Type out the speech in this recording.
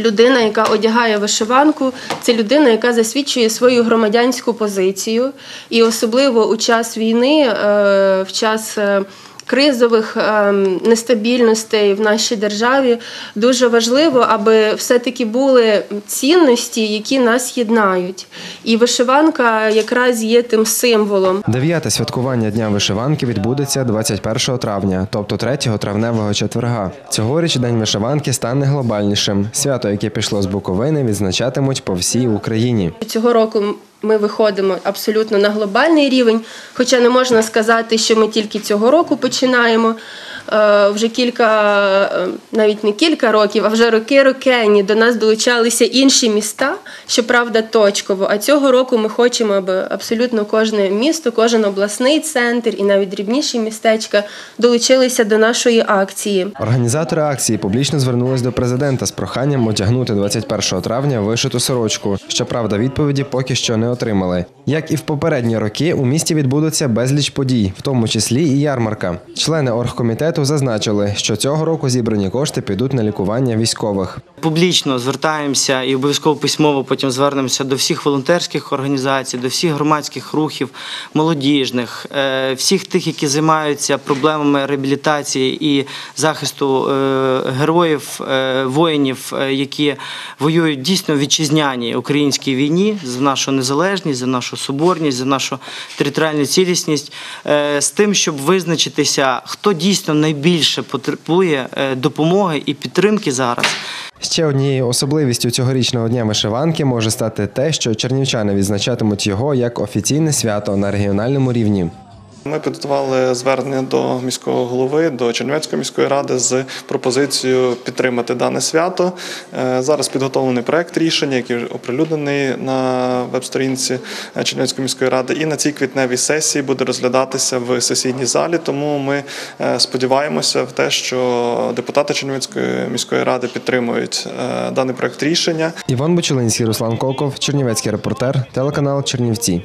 Людина, яка одягає вишиванку, це людина, яка засвідчує свою громадянську позицію. І особливо у час війни, е, в час е, кризових е, нестабільностей в нашій державі, дуже важливо, аби все-таки були цінності, які нас єднають. І вишиванка якраз є тим символом. Дев'яте святкування Дня вишиванки відбудеться 21 травня, тобто 3 травневого четверга. Цьогоріч День вишиванки стане глобальнішим. Свято, яке пішло з Буковини, відзначатимуть по всій Україні. Цього року ми виходимо абсолютно на глобальний рівень, хоча не можна сказати, що ми тільки цього року починаємо. Е, Вже кілька, е, навіть не кілька років, а вже роки рокені до нас долучалися інші міста, щоправда, точково. А цього року ми хочемо, аби абсолютно кожне місто, кожен обласний центр і навіть дрібніші містечка долучилися до нашої акції. Організатори акції публічно звернулись до президента з проханням одягнути 21 травня вишиту сорочку. Щоправда, відповіді поки що не отримали. Як і в попередні роки, у місті відбудуться безліч подій, в тому числі і ярмарка. Члени оргкомітету зазначили, що цього року зібрані кошти підуть на лікування військових. Публічно звертаємося і обов'язково письмово потім звернемося до всіх волонтерських організацій, до всіх громадських рухів, молодіжних, е, всіх тих, які займаються проблемами реабілітації і захисту е, героїв, е, воїнів, які воюють дійсно в вітчизняній українській війні за нашу незалежність, за нашу соборність, за нашу територіальну цілісність, з тим, щоб визначитися, хто дійсно найбільше потребує е, допомоги і підтримки зараз. Ще однією особливістю цьогорічного дня вишиванки може стати те, що чернівчани відзначатимуть його як офіційне свято на регіональному рівні. Ми підготували звернення до міського голови, до Чернівецької міської ради з пропозицією підтримати дане свято. Е, Зараз підготовлений проект рішення, який оприлюднений на веб-сторінці Чернівецької міської ради. І на цій квітневій сесії буде розглядатися в сесійній залі. Тому ми е, сподіваємося в те, що депутати Чернівецької міської ради підтримують е, даний проект рішення. Іван Бучелинський, Руслан Колков, Чернівецький репортер, телеканал Чернівці.